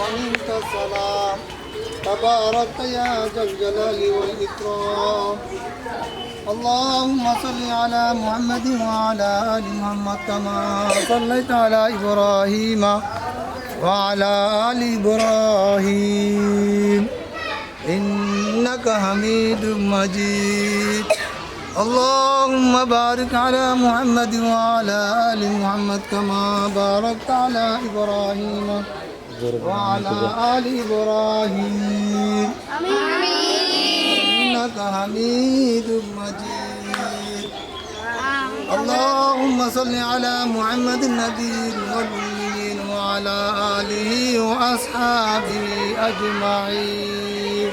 ومنك السلام تبارك يا ذا الجلال والإكرام اللهم صل على محمد وعلى آل محمد كما صليت على إبراهيم وعلى آل إبراهيم إنك حميد مجيد اللهم بارك على محمد وعلى آل محمد كما باركت على إبراهيم وعلى آل إبراهيم. إنك حميد مجيد. اللهم صل على محمد النبي والمؤمنين وعلى آله وأصحابه أجمعين.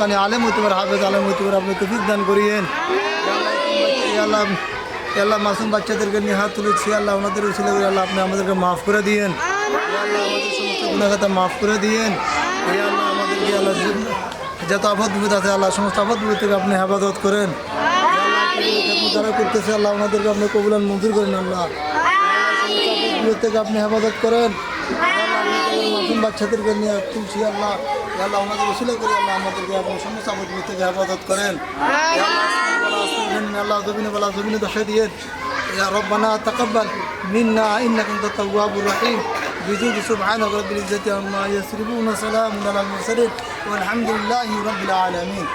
হক্কানি আলেম হতে পারে হাফেজ আলেম হতে পারে আপনি তফিক দান করিয়েন আল্লাহ, ইয়া আল্লাহ মাসুম বাচ্চাদেরকে নিয়ে হাত তুলেছি আল্লাহ ওনাদের উচিলে করে আল্লাহ আপনি আমাদেরকে মাফ করে দিয়েন আল্লাহ আমাদের মাফ করে দিয়েন ইয়া যত আপদ বিপদ আছে আল্লাহ সমস্ত আপদ বিপদ থেকে আপনি হেফাজত করেন ইয়া যারা করতেছে আল্লাহ আমাদেরকে আপনি কবুলান মঞ্জুর করেন আল্লাহ বিপদ থেকে আপনি হেফাজত করেন নতুন বাচ্চাদেরকে নিয়ে তুলছি আল্লাহ ইয়া আল্লাহ আমাদের উসিলে করে আল্লাহ আমাদেরকে আপনি সমস্ত আপদ বিপদ থেকে হেফাজত করেন ইয়া আল্লাহ, আসমানে বলা, আসমানে আল্লাহ জমিনে বলা জমিনে দশে দিয়ে يا ربنا تقبل منا انك انت التواب الرحيم بجود سبحان رب العزه عما يصفون سلام على المرسلين والحمد لله رب العالمين